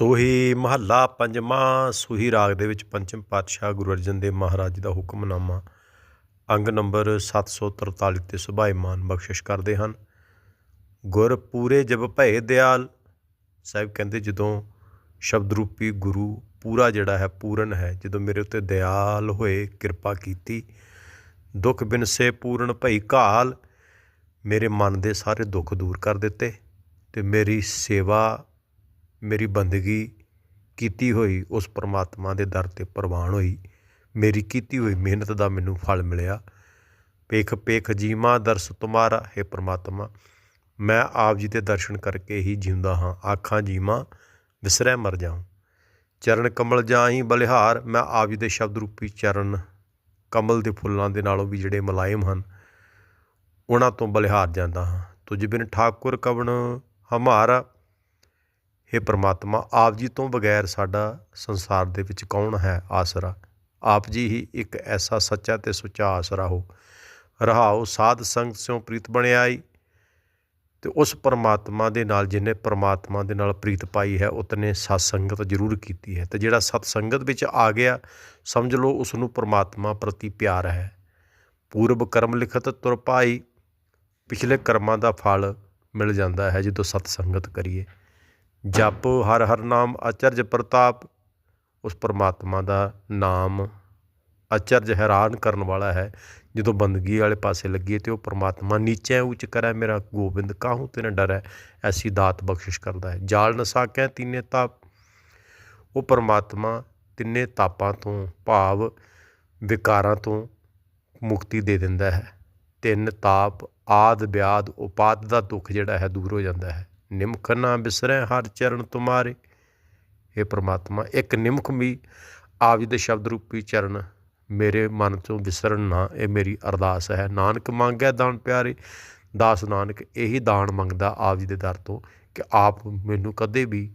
ਸੋਹੀ ਮਹੱਲਾ ਪੰਜਵਾਂ, ਸੂਹੀ ਰਾਗ ਦੇ ਵਿੱਚ ਪੰਚਮ ਪਾਤਸ਼ਾਹ ਗੁਰੂ ਅਰਜਨ ਦੇਵ ਮਹਾਰਾਜ ਜੀ ਦਾ ਹੁਕਮਨਾਮਾ, ਅੰਗ ਨੰਬਰ 743 ਤੇ ਸੁਭਾਈਮਾਨ ਬਖਸ਼ਿਸ਼ ਕਰਦੇ ਹਨ। ਗੁਰ ਪੂਰੇ ਜਬ ਭਏ ਦਿਆਲ, ਸਾਹਿਬ ਕਹਿੰਦੇ ਜਦੋਂ ਸ਼ਬਦ ਰੂਪੀ ਗੁਰੂ ਪੂਰਾ ਜਿਹੜਾ ਹੈ, ਪੂਰਨ ਹੈ, ਜਦੋਂ ਮੇਰੇ ਉੱਤੇ ਦਿਆਲ ਹੋਏ, ਕਿਰਪਾ ਕੀਤੀ, ਦੁੱਖ ਬਿਨਸੇ ਪੂਰਨ ਭਈ ਕਾਲ ਮੇਰੇ ਮਨ ਦੇ ਸਾਰੇ ਦੁੱਖ ਦੂਰ ਕਰ ਦਿੱਤੇ ਤੇ ਮੇਰੀ ਸੇਵਾ ਮੇਰੀ ਬੰਦਗੀ ਕੀਤੀ ਹੋਈ, ਉਸ ਪਰਮਾਤਮਾ ਦੇ ਦਰ ਤੇ ਪ੍ਰਵਾਨ ਹੋਈ, ਮੇਰੀ ਕੀਤੀ ਹੋਈ ਮਿਹਨਤ ਦਾ ਮੈਨੂੰ ਫਲ ਮਿਲਿਆ। ਪੇਖ ਪੇਖ ਜੀਮਾ ਦਰਸ ਤੁਮਾਰਾ, ਹੈ ਪਰਮਾਤਮਾ, ਮੈਂ ਆਪ ਜੀ ਦੇ ਦਰਸ਼ਨ ਕਰਕੇ ਹੀ ਜਿਉਂਦਾ ਹਾਂ। ਆਖਾਂ ਜੀਵਾਂ, ਵਿਸਰੈ ਮਰ ਜਾਉ। ਚਰਨ ਕਮਲ ਜਾਹੀ ਬਲਿਹਾਰ, ਮੈਂ ਆਪ ਜੀ ਦੇ ਸ਼ਬਦ ਰੂਪੀ ਚਰਨ ਕਮਲ ਦੇ ਫੁੱਲਾਂ ਦੇ ਨਾਲੋਂ ਵੀ ਜਿਹੜੇ ਮੁਲਾਇਮ ਹਨ, ਉਹਨਾਂ ਤੋਂ ਬਲਿਹਾਰ ਜਾਂਦਾ ਹਾਂ। ਤੁਝ ਬਿਨ ਠਾਕੁਰ ਕਵਣ ਹਮਾਰਾ हे ਪ੍ਰਮਾਤਮਾ, ਆਪ ਜੀ ਤੋਂ ਬਗੈਰ ਸਾਡਾ ਸੰਸਾਰ ਦੇ ਵਿੱਚ ਕੌਣ ਹੈ ਆਸਰਾ? ਆਪ ਜੀ ਹੀ ਇੱਕ ਐਸਾ ਸੱਚਾ ਤੇ ਸੁੱਚਾ ਆਸਰਾ ਹੋ। ਰਹਾਉ ਸਾਧ ਸੰਗਤ ਸਿਓ ਪ੍ਰੀਤ ਬਣਿਆਈ ਤੇ ਉਸ ਪਰਮਾਤਮਾ ਦੇ ਨਾਲ ਜਿਹਨੇ ਪਰਮਾਤਮਾ ਦੇ ਨਾਲ ਪ੍ਰੀਤ ਪਾਈ ਹੈ, ਉਤਨੇ ਸਤ ਸੰਗਤ ਜ਼ਰੂਰ ਕੀਤੀ ਹੈ। ਤੇ ਜਿਹੜਾ ਸਤ ਸੰਗਤ ਵਿੱਚ ਆ ਗਿਆ, ਸਮਝ ਲਓ ਉਸ ਨੂੰ ਪਰਮਾਤਮਾ ਪ੍ਰਤੀ ਪਿਆਰ ਹੈ। ਪੂਰਬ ਕਰਮ ਲਿਖਤ ਤੁਰ ਪਾਈ, ਪਿਛਲੇ ਕਰਮਾਂ ਦਾ ਫਲ ਮਿਲ ਜਾਂਦਾ ਹੈ ਜਦੋਂ ਸਤ ਸੰਗਤ ਕਰੀਏ। ਜਪ, ਹਰ ਹਰ ਨਾਮ ਅਚਰਜ ਪ੍ਰਤਾਪ। ਉਸ ਪਰਮਾਤਮਾ ਦਾ ਨਾਮ ਅਚਰਜ ਹੈਰਾਨ ਕਰਨ ਵਾਲਾ ਹੈ। ਜਦੋਂ ਬੰਦਗੀ ਵਾਲੇ ਪਾਸੇ ਲੱਗੀਏ ਤੇ ਉਹ ਪਰਮਾਤਮਾ ਨੀਚੇ ਉੱਚ ਕਰੈ, ਮੇਰਾ ਗੋਬਿੰਦ ਕਾਹੂ ਤੇ ਨ ਡਰੈ? ਐਸੀ ਦਾਤ ਬਖਸ਼ਿਸ਼ ਕਰਦਾ ਹੈ। ਜਾਲ ਨਸਾਕੈ ਤਿੰਨੇ ਤਾਪ। ਉਹ ਪਰਮਾਤਮਾ ਤਿੰਨੇ ਤਾਪਾਂ ਤੋਂ ਭਾਵ ਵਿਕਾਰਾਂ ਤੋਂ ਮੁਕਤੀ ਦੇ ਦਿੰਦਾ ਹੈ। ਤਿੰਨ ਤਾਪ, ਆਦ, ਵਿਆਦ, ਉਪਾਦ ਦਾ ਦੁੱਖ ਜਿਹੜਾ ਹੈ ਦੂਰ ਹੋ ਜਾਂਦਾ ਹੈ। ਨਿਮਖ ਨਾ ਬਿਸਰੈ ਹਰ ਚਰਨ ਤੁਮਾਰੇ। ਇਹ ਪ੍ਰਮਾਤਮਾ, ਇੱਕ ਨਿਮਖ ਵੀ ਆਪ ਜੀ ਦੇ ਸ਼ਬਦ ਰੂਪੀ ਚਰਨ ਮੇਰੇ ਮਨ ਤੋਂ ਵਿਸਰਨ ਨਾ, ਇਹ ਮੇਰੀ ਅਰਦਾਸ ਹੈ। ਨਾਨਕ ਮੰਗੈ ਦਾਨ ਪਿਆਰੇ, ਦਾਸ ਨਾਨਕ ਇਹੀ ਦਾਨ ਮੰਗਦਾ ਆਪ ਜੀ ਦੇ ਦਰ ਤੋਂ ਕਿ ਆਪ ਮੈਨੂੰ ਕਦੇ ਵੀ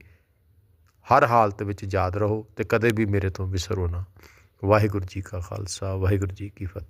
ਹਰ ਹਾਲਤ ਵਿੱਚ ਯਾਦ ਰਹੋ ਤੇ ਕਦੇ ਵੀ ਮੇਰੇ ਤੋਂ ਵਿਸਰੋ ਨਾ। ਵਾਹਿਗੁਰੂ ਜੀ ਕਾ ਖਾਲਸਾ, ਵਾਹਿਗੁਰੂ ਜੀ ਕੀ ਫਤਿਹ।